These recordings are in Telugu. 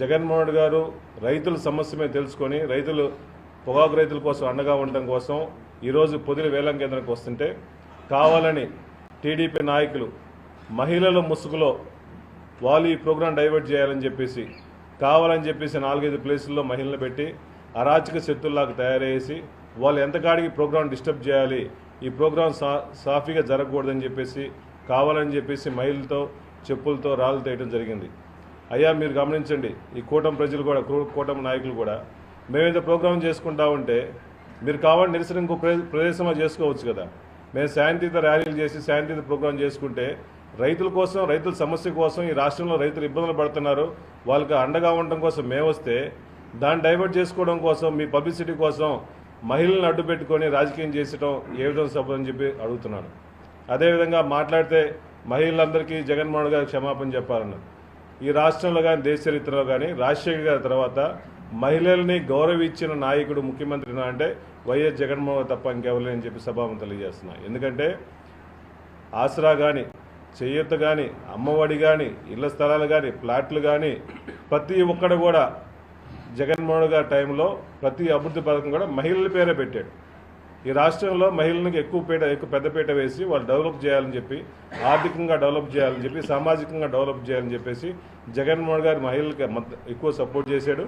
జగన్మోహన్ రెడ్డి గారు రైతుల సమస్య మీద తెలుసుకొని రైతులు పొగాకు రైతుల కోసం అండగా ఉండడం కోసం ఈరోజు పొదిలి వేలం కేంద్రానికి వస్తుంటే కావాలని టీడీపీ నాయకులు మహిళల ముసుగులో వాళ్ళు ఈ ప్రోగ్రాం డైవర్ట్ చేయాలని చెప్పేసి కావాలని చెప్పేసి నాలుగైదు ప్లేసుల్లో మహిళలు పెట్టి అరాచక శక్తుల్లాగా తయారయ్యేసి వాళ్ళు ఎంతకాడికి ప్రోగ్రాం డిస్టర్బ్ చేయాలి ఈ ప్రోగ్రాం సా సాఫీగా జరగకూడదని చెప్పేసి కావాలని చెప్పేసి మహిళలతో చెప్పులతో రాళ్ళు తేయడం జరిగింది. అయ్యా మీరు గమనించండి ఈ కూటమి ప్రజలు కూడా కూటమి నాయకులు కూడా మేమేదో ప్రోగ్రాం చేసుకుంటా ఉంటే మీరు కావాలని నిరసన ఇంకో ప్ర- ప్రదేశంలో చేసుకోవచ్చు కదా. మేము శాంతియుత ర్యాలీలు చేసి శాంతియుత ప్రోగ్రాం చేసుకుంటే రైతుల కోసం రైతుల సమస్య కోసం ఈ రాష్ట్రంలో రైతులు ఇబ్బందులు పడుతున్నారు వాళ్ళకి అండగా ఉండడం కోసం మేము వస్తే దాన్ని డైవర్ట్ చేసుకోవడం కోసం మీ పబ్లిసిటీ కోసం మహిళలను అడ్డు పెట్టుకొని రాజకీయం చేసడం ఏ విధంగా సభ అని చెప్పి అడుగుతున్నాను. అదేవిధంగా మాట్లాడితే మహిళలందరికీ జగన్మోహన్ గారు క్షమాపణ చెప్పాలన్నారు. ఈ రాష్ట్రంలో కానీ దేశ చరిత్రలో కానీ రాజశేఖర్ గారి తర్వాత మహిళల్ని గౌరవించిన నాయకుడు ముఖ్యమంత్రి అంటే వైఎస్ జగన్మోహన్ తప్ప ఇంకెవరు చెప్పి సభాము తెలియజేస్తున్నా. ఎందుకంటే ఆసరా కానీ చెయ్యొత్త కానీ అమ్మఒడి కానీ ఇళ్ళ స్థలాలు కానీ ప్లాట్లు కానీ ప్రతి ఒక్కడు కూడా జగన్మోహన్ గారి టైంలో ప్రతి అభివృద్ధి పథకం కూడా మహిళల పేరే పెట్టాడు. ఈ రాష్ట్రంలో మహిళలకు ఎక్కువ పీట ఎక్కువ పెద్దపీట వేసి వాళ్ళు డెవలప్ చేయాలని చెప్పి ఆర్థికంగా డెవలప్ చేయాలని చెప్పి సామాజికంగా డెవలప్ చేయాలని చెప్పేసి జగన్మోహన్ గారు మహిళలకు ఎక్కువ సపోర్ట్ చేశాడు.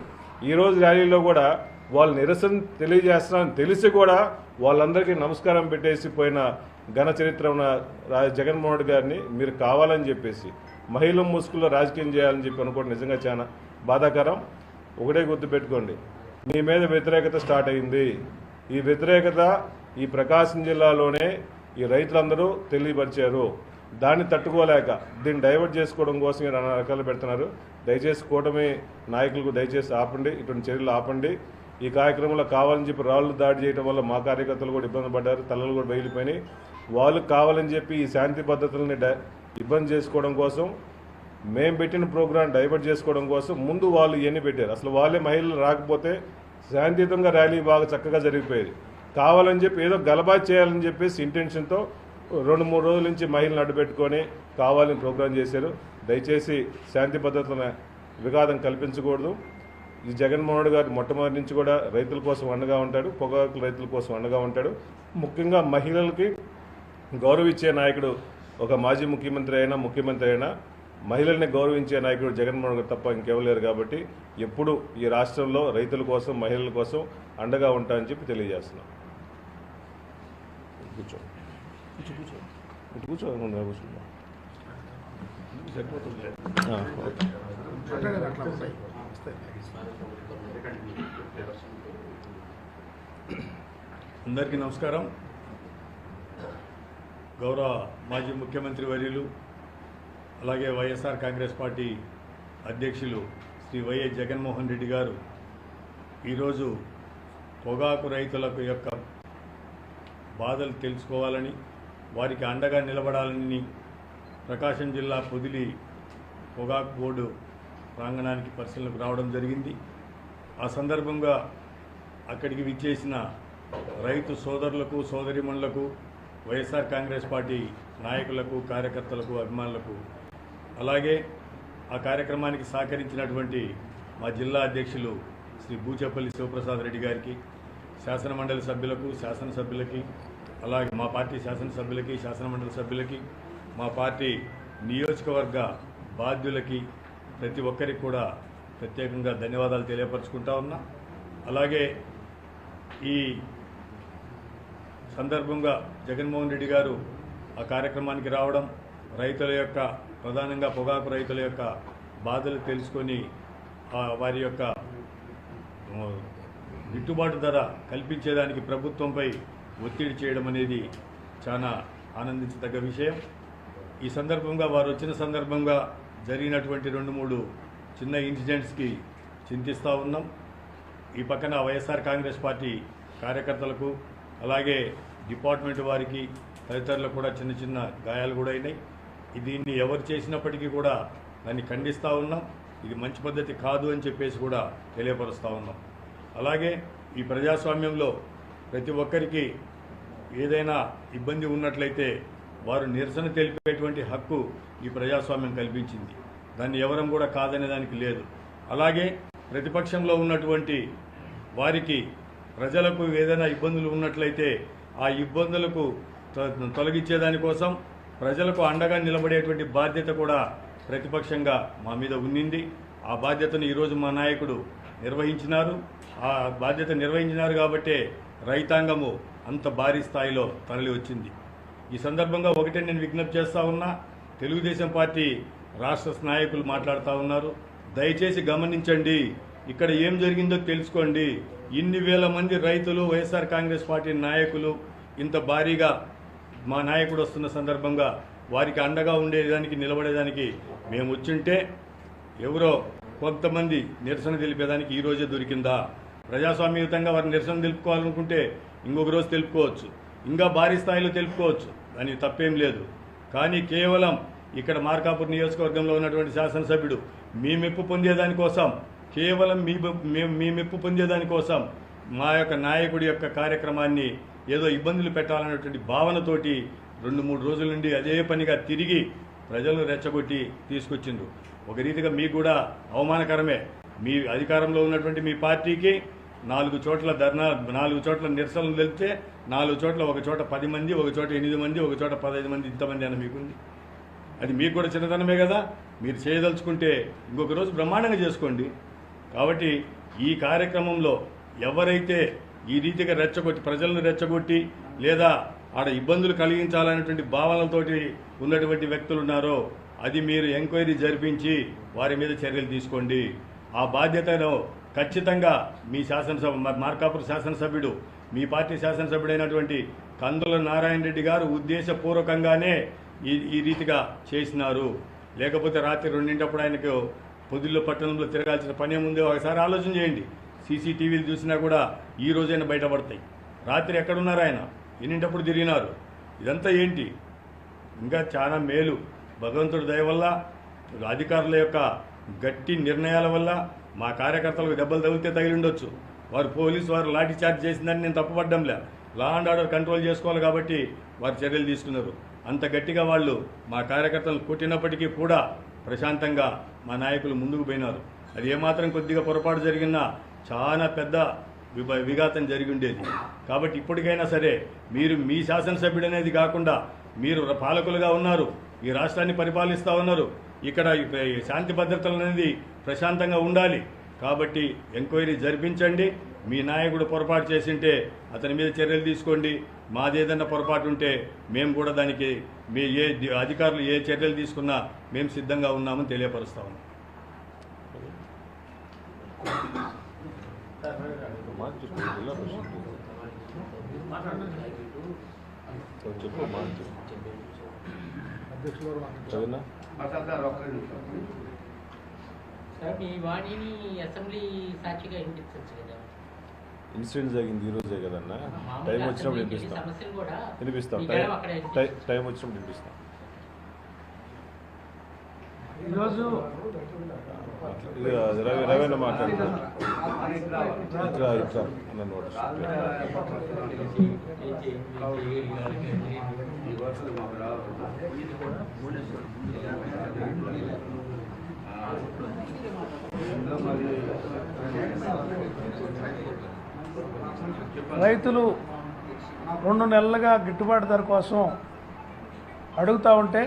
ఈరోజు ర్యాలీలో కూడా వాళ్ళు నిరసన తెలియజేస్తున్నారని తెలిసి కూడా వాళ్ళందరికీ నమస్కారం పెట్టేసి పోయిన ఘన చరిత్ర ఉన్న జగన్మోహన్ రెడ్డి గారిని మీరు కావాలని చెప్పేసి మహిళల ముసుగులో రాజకీయం చేయాలని చెప్పి అనుకోవడం నిజంగా చాలా బాధాకరం. ఒకటే గుర్తుపెట్టుకోండి మీ మీద వ్యతిరేకత స్టార్ట్ అయింది. ఈ వ్యతిరేకత ఈ ప్రకాశం జిల్లాలోనే ఈ రైతులందరూ తెలియపరిచారు. దాన్ని తట్టుకోలేక దీన్ని డైవర్ట్ చేసుకోవడం కోసం మీరు నానా రకాలు పెడుతున్నారు. దయచేసి కూటమి నాయకులకు దయచేసి ఆపండి ఇటువంటి చర్యలు ఆపండి. ఈ కార్యక్రమంలో కావాలని చెప్పి రాళ్ళు దాడి చేయడం వల్ల మా కార్యకర్తలు కూడా ఇబ్బంది పడ్డారు తలలు కూడా బయలిపోయినాయి వాళ్ళు కావాలని చెప్పి ఈ శాంతి పద్ధతులని ఇబ్బంది చేసుకోవడం కోసం మేము పెట్టిన ప్రోగ్రాం డైవర్ట్ చేసుకోవడం కోసం ముందు వాళ్ళు ఇవన్నీ పెట్టారు. అసలు వాళ్ళే మహిళలు రాకపోతే శాంతియుతంగా ర్యాలీ బాగా చక్కగా జరిగిపోయేది. కావాలని చెప్పి ఏదో గలబా చేయాలని చెప్పేసి ఇంటెన్షన్తో రెండు మూడు రోజుల నుంచి మహిళలు అడ్డుపెట్టుకొని కావాలని ప్రోగ్రాం చేశారు. దయచేసి శాంతి పద్ధతులను విఘాతం కల్పించకూడదు. ఈ జగన్మోహన్ రెడ్డి గారు మొట్టమొదటి నుంచి కూడా రైతుల కోసం అండగా ఉంటాడు పొగాకు రైతుల కోసం అండగా ఉంటాడు. ముఖ్యంగా మహిళలకి గౌరవించే నాయకుడు ఒక మాజీ ముఖ్యమంత్రి అయినా ముఖ్యమంత్రి అయినా మహిళల్ని గౌరవించే నాయకుడు జగన్మోహన్ గారు తప్ప ఇంకెవరు లేరు కాబట్టి ఎప్పుడు ఈ రాష్ట్రంలో రైతుల కోసం మహిళల కోసం అండగా ఉంటానని చెప్పి తెలియజేస్తున్నాం. కూర్చో. ఇటు కూర్చో అందరికీ నమస్కారం. గౌరవ మాజీ ముఖ్యమంత్రి వర్యులు అలాగే వైఎస్ఆర్ కాంగ్రెస్ పార్టీ అధ్యక్షులు శ్రీ వైఎస్ జగన్మోహన్ రెడ్డి గారు ఈరోజు పొగాకు రైతులకు యొక్క బాధలు తెలుసుకోవాలని వారికి అండగా నిలబడాలని ప్రకాశం జిల్లా పొదిలి పొగాకు బోర్డు ప్రాంగణానికి పరిశీలనకు రావడం జరిగింది. ఆ సందర్భంగా అక్కడికి విచ్చేసిన రైతు సోదరులకు సోదరిమణులకు వైఎస్ఆర్ కాంగ్రెస్ పార్టీ నాయకులకు కార్యకర్తలకు అభిమానులకు అలాగే ఆ కార్యక్రమానికి సహకరించినటువంటి మా జిల్లా అధ్యక్షులు శ్రీ బూచేపల్లి శివప్రసాద్ రెడ్డి గారికి శాసనమండలి సభ్యులకు శాసనసభ్యులకి అలాగే మా పార్టీ శాసనసభ్యులకి శాసనమండలి సభ్యులకి మా పార్టీ నియోజకవర్గ బాధ్యులకి ప్రతి ఒక్కరికి కూడా ప్రత్యేకంగా ధన్యవాదాలు తెలియపరచుకుంటా ఉన్నా. అలాగే ఈ సందర్భంగా జగన్మోహన్ రెడ్డి గారు ఆ కార్యక్రమానికి రావడం రైతుల యొక్క ప్రధానంగా పొగాకు రైతుల యొక్క బాధలు తెలుసుకొని వారి యొక్క గిట్టుబాటు ధర కల్పించేదానికి ప్రభుత్వంపై ఒత్తిడి చేయడం అనేది చాలా ఆనందించదగ్గ విషయం. ఈ సందర్భంగా వారు వచ్చిన సందర్భంగా జరిగినటువంటి రెండు మూడు చిన్న ఇన్సిడెంట్స్కి చింతిస్తూ ఉన్నాం. ఈ పక్కన వైఎస్ఆర్ కాంగ్రెస్ పార్టీ కార్యకర్తలకు అలాగే డిపార్ట్మెంట్ వారికి తదితరులకు కూడా చిన్న చిన్న గాయాలు కూడా అయినాయి. దీన్ని ఎవరు చేసినప్పటికీ కూడా దాన్ని ఖండిస్తూ ఉన్నాం. ఇది మంచి పద్ధతి కాదు అని చెప్పేసి కూడా తెలియపరుస్తూ ఉన్నాం. అలాగే ఈ ప్రజాస్వామ్యంలో ప్రతి ఒక్కరికి ఏదైనా ఇబ్బంది ఉన్నట్లయితే వారు నిరసన తెలిపేటువంటి హక్కు ఈ ప్రజాస్వామ్యం కల్పించింది. దాన్ని ఎవరం కూడా కాదనే దానికి లేదు. అలాగే ప్రతిపక్షంలో ఉన్నటువంటి వారికి ప్రజలకు ఏదైనా ఇబ్బందులు ఉన్నట్లయితే ఆ ఇబ్బందులకు తొ- తొలగించేదానికోసం ప్రజలకు అండగా నిలబడేటువంటి బాధ్యత కూడా ప్రతిపక్షంగా మా మీద ఉండింది ఆ బాధ్యతను ఈరోజు మా నాయకుడు నిర్వహించినారు. ఆ బాధ్యత నిర్వహించినారు కాబట్టే రైతాంగము అంత భారీ స్థాయిలో తరలి వచ్చింది. ఈ సందర్భంగా ఒకటే నేను విజ్ఞప్తి చేస్తూ ఉన్నా తెలుగుదేశం పార్టీ రాష్ట్ర నాయకులు మాట్లాడుతూ ఉన్నారు. దయచేసి గమనించండి ఇక్కడ ఏం జరిగిందో తెలుసుకోండి. ఇన్ని వేల మంది రైతులు వైఎస్ఆర్ కాంగ్రెస్ పార్టీ నాయకులు ఇంత భారీగా మా నాయకుడు వస్తున్న సందర్భంగా వారికి అండగా ఉండేదానికి నిలబడేదానికి మేము వచ్చుంటే ఎవరో కొంతమంది నిరసన తెలిపేదానికి ఈరోజే దొరికిందా? ప్రజాస్వామ్యయుతంగా వారు నిరసన తెలుపుకోవాలనుకుంటే ఇంకొక రోజు తెలుపుకోవచ్చు. ఇంకా భారీ స్థాయిలో తెలుపుకోవచ్చు. దానికి తప్పేం లేదు. కానీ కేవలం ఇక్కడ మార్కాపూర్ నియోజకవర్గంలో ఉన్నటువంటి శాసనసభ్యుడు మీ మెప్పు పొందేదానికోసం కేవలం మీ మీ- మీ మెప్పు పొందేదానికోసం మా యొక్క నాయకుడి యొక్క కార్యక్రమాన్ని ఏదో ఇబ్బందులు పెట్టాలనేటువంటి భావనతోటి రెండు మూడు రోజుల నుండి అదే పనిగా తిరిగి ప్రజలను రెచ్చగొట్టి తీసుకొచ్చిండు ఒక రీతిగా మీకు కూడా అవమానకరమే. మీ అధికారంలో ఉన్నటువంటి మీ పార్టీకి నాలుగు చోట్ల ధర్నా నాలుగు చోట్ల నిరసనలు తెలిపితే నాలుగు చోట్ల ఒక చోట పది మంది ఒక చోట ఎనిమిది మంది ఒక చోట పదహైదు మంది ఇంతమంది అని మీకుంది. అది మీకు కూడా చిన్నతనమే కదా. మీరు చేయదలుచుకుంటే ఇంకొక రోజు బ్రహ్మాండంగా చేసుకోండి. కాబట్టి ఈ కార్యక్రమంలో ఎవరైతే ఈ రీతిగా రెచ్చగొట్టి ప్రజలను రెచ్చగొట్టి లేదా ఆడ ఇబ్బందులు కలిగించాలనేటువంటి భావనలతోటి ఉన్నటువంటి వ్యక్తులు ఉన్నారో అది మీరు ఎంక్వైరీ జరిపించి వారి మీద చర్యలు తీసుకోండి. ఆ బాధ్యతను ఖచ్చితంగా మీ శాసనసభ మార్కాపురం శాసనసభ్యుడు మీ పార్టీ శాసనసభ్యుడైనటువంటి కందుల నారాయణ రెడ్డి గారు ఉద్దేశపూర్వకంగానే ఈ ఈ రీతిగా చేసినారు. లేకపోతే రాత్రి రెండింటప్పుడు ఆయనకు పొదిల్లో పట్టణంలో తిరగాల్సిన పని ఏముందో? ఒకసారి ఆలోచన చేయండి. సీసీటీవీలు చూసినా కూడా ఈ రోజైనా బయటపడతాయి. రాత్రి ఎక్కడున్నారు ఆయన? ఎన్నింటప్పుడు తిరిగినారు? ఇదంతా ఏంటి? ఇంకా చాలా మేలు. భగవంతుడి దయ వల్ల అధికారుల యొక్క గట్టి నిర్ణయాల వల్ల మా కార్యకర్తలకు దెబ్బలు తగిలితే తగిలి ఉండొచ్చు వారు పోలీసు వారు లాఠీ చార్జ్ చేసిందని నేను తప్పుపడ్డంలే. లా అండ్ ఆర్డర్ కంట్రోల్ చేసుకోవాలి కాబట్టి వారు చర్యలు తీసుకున్నారు. అంత గట్టిగా వాళ్ళు మా కార్యకర్తలను కొట్టినప్పటికీ కూడా ప్రశాంతంగా మా నాయకులు ముందుకు పోయినారు. అది ఏమాత్రం కొద్దిగా పొరపాటు జరిగినా చాలా పెద్ద విభ విఘాతం జరిగి ఉండేది. కాబట్టి ఇప్పటికైనా సరే మీరు మీ శాసనసభ్యుడు అనేది కాకుండా మీరు పాలకులుగా ఉన్నారు. ఈ రాష్ట్రాన్ని పరిపాలిస్తూ ఉన్నారు. ఇక్కడ శాంతి భద్రతలు అనేది ప్రశాంతంగా ఉండాలి. కాబట్టి ఎంక్వైరీ జరిపించండి. మీ నాయకుడు పొరపాటు చేసింటే అతని మీద చర్యలు తీసుకోండి. మాదేదన్నా పొరపాటు ఉంటే మేము కూడా దానికి మీ ఏ అధికారులు ఏ చర్యలు తీసుకున్నా మేము సిద్ధంగా ఉన్నామని తెలియపరుస్తాము చెప్పు మార్చు చదివినా సార్ మీ వాణిని అసెంబ్లీ సాక్షిగా వినిపించవచ్చు కదా. ఇన్సిడెంట్ జరిగింది ఈ రోజే కదన్నా? టైం వచ్చినప్పుడు వినిపిస్తాం. వినిపిస్తాం. టైం వచ్చినప్పుడు వినిపిస్తాం. ఈరోజు రవీణ రైతులు రెండు నెలలుగా గిట్టుబాటు ధర కోసం అడుగుతూ ఉంటే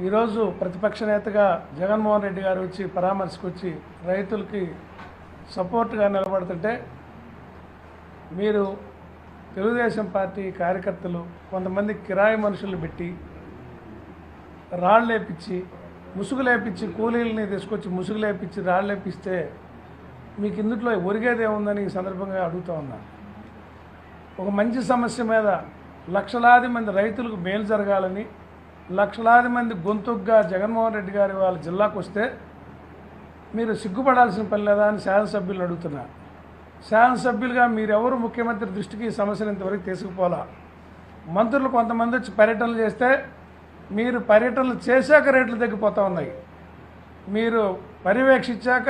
ఈరోజు ప్రతిపక్ష నేతగా జగన్మోహన్ రెడ్డి గారు వచ్చి పరామర్శకొచ్చి రైతులకి సపోర్ట్గా నిలబడుతుంటే మీరు తెలుగుదేశం పార్టీ కార్యకర్తలు కొంతమంది కిరాయి మనుషులు పెట్టి రాళ్ళు లేపించి ముసుగు లేపించి కూలీలని తీసుకొచ్చి ముసుగు లేపించి రాళ్ళు లేపిస్తే మీకు ఇందులో ఒరిగేది ఏముందని ఈ సందర్భంగా అడుగుతూ ఉన్నాను ఒక మంచి సమస్య మీద లక్షలాది మంది రైతులకు మేలు జరగాలని లక్షలాది మంది గొంతుగ్గా జగన్మోహన్ రెడ్డి గారి వాళ్ళ జిల్లాకు వస్తే మీరు సిగ్గుపడాల్సిన పని లేదా అని శాసనసభ్యులు అడుగుతున్నారు శాసనసభ్యులుగా మీరెవరు ముఖ్యమంత్రి దృష్టికి ఈ సమస్యను ఇంతవరకు తీసుకుపోలా? మంత్రులు కొంతమంది వచ్చి పర్యటనలు చేస్తే మీరు పర్యటనలు చేశాక రేట్లు తగ్గిపోతూ ఉన్నాయి. మీరు పర్యవేక్షించాక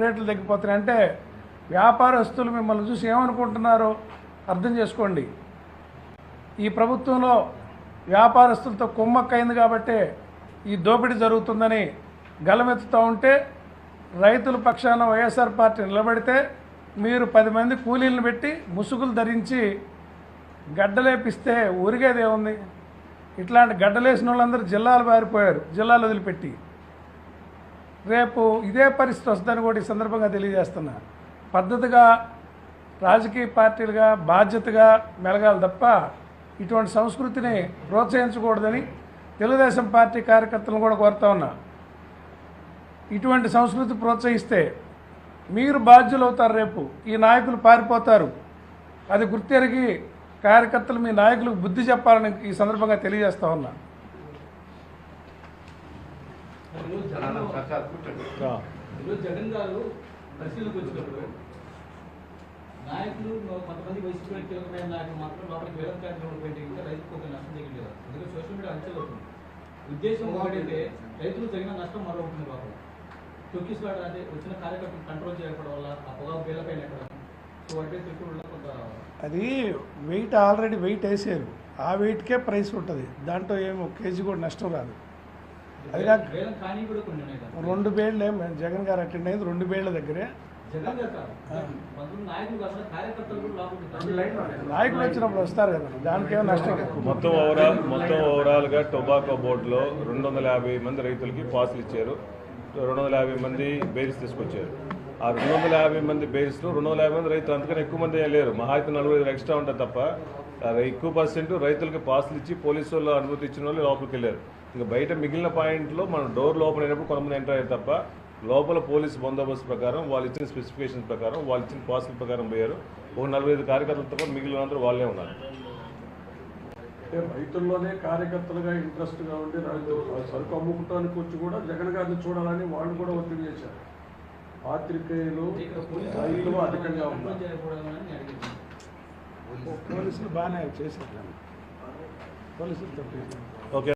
రేట్లు తగ్గిపోతున్నాయి. అంటే వ్యాపారస్తులు మిమ్మల్ని చూసి ఏమనుకుంటున్నారో అర్థం చేసుకోండి. ఈ ప్రభుత్వంలో వ్యాపారస్తులతో కుమ్మక్కైంది కాబట్టే ఈ దోపిడీ జరుగుతుందని గలమెత్తుతూ ఉంటే రైతుల పక్షాన వైఎస్ఆర్ పార్టీ నిలబడితే మీరు పది మంది కూలీలను పెట్టి ముసుగులు ధరించి గడ్డలేపిస్తే ఊరిగేది ఇట్లాంటి గడ్డలేసిన వాళ్ళందరూ జిల్లాలు పారిపోయారు జిల్లాలు వదిలిపెట్టి. రేపు ఇదే పరిస్థితి వస్తుందని కూడా ఈ సందర్భంగా తెలియజేస్తున్నా. పద్ధతిగా రాజకీయ పార్టీలుగా బాధ్యతగా మెలగాలి తప్ప ఇటువంటి సంస్కృతిని ప్రోత్సహించకూడదని తెలుగుదేశం పార్టీ కార్యకర్తలను కూడా కోరుతా ఉన్నా. ఇటువంటి సంస్కృతి ప్రోత్సహిస్తే మీరు బాధ్యులు అవుతారు రేపు. ఈ నాయకులు పారిపోతారు. అది గుర్తెరిగి కార్యకర్తలు మీ నాయకులకు బుద్ధి చెప్పాలని ఈ సందర్భంగా తెలియజేస్తా ఉన్నా. జగన్ గారు నాయకులు కొంతమంది వైసీపీ కీలకమైన నాయకులు మాత్రం లోపలికి వేలం కార్యక్రమం పెట్టి ఇంకా రైతుకు ఒక నష్టం కదా. అందుకే సోషల్ మీడియా అంచెలు అవుతుంది. ఉద్దేశం ఒకటైతే రైతులు తగిన నష్టం మరో ఉంటుంది లోపల తొక్కిసలాట అంటే వచ్చిన కార్యకర్తలు కంట్రోల్ చేయకపోవడం వల్ల ఆ పొగా వేలపైన ఎక్కడం సో వాటి పెట్టుబడుల్లో కొంత అది వెయిట్ ఆల్రెడీ వెయిట్ వేసారు. ఆ వెయిట్కే ప్రైస్ ఉంటుంది. దాంట్లో ఏమో కేజీ కూడా నష్టం రాదు. అది రెండు బేళ్ళు జగన్ గారు అటెండ్ అయింది రెండు బేళ్ళ దగ్గరే. నాయకులు వచ్చినప్పుడు వస్తారు కదా దానికి నష్టం? మొత్తం ఓవరాల్ మొత్తం ఓవరాల్గా టొబాకో బోర్డులో రెండు వందల యాభై మంది రైతులకి పాసులు ఇచ్చారు. రెండు వందల యాభై మంది బెయిల్స్ తీసుకొచ్చారు. ఆ రెండు వందల యాభై మంది బెయిల్స్లో రెండు వందల యాభై మంది రైతులు అంతకన్నా ఎక్కువ మంది ఏం లేరు. మహా అయితే నలుగురు ఐదు ఎక్స్ట్రా ఉంటుంది తప్ప ఎక్కువ పర్సెంట్ రైతులకి పాసులు ఇచ్చి పోలీసు వాళ్ళు అనుమతి ఇచ్చిన వాళ్ళు లోపలికి వెళ్ళారు. ఇంకా బయట మిగిలిన పాయింట్లో మనం డోర్ లోపల అయినప్పుడు కొంతమంది ఎంటర్ అయ్యారు తప్ప లోపల పోలీస్ బందోబస్తు ప్రకారం వాళ్ళు ఇచ్చిన స్పెసిఫికేషన్స్ ప్రకారం వాళ్ళు ఇచ్చిన పాసుల ప్రకారం పోయారు. ఒక నలభై ఐదు కార్యకర్తలతో పాటు మిగిలిన అందరూ వాళ్ళే ఉన్నారు. రైతుల్లోనే కార్యకర్తలుగా ఇంట్రెస్ట్గా ఉండి రైతు సరుకు అమ్ముకోవడానికి వచ్చి కూడా జగన్ గారిని చూడాలని వాళ్ళు కూడా ఒత్తిడి చేశారు. పాత్రికేయులు రైతులు అధికంగా ఉన్నారు. పోలీసులు బాగానే చేశారు. పోలీసులు ఓకే.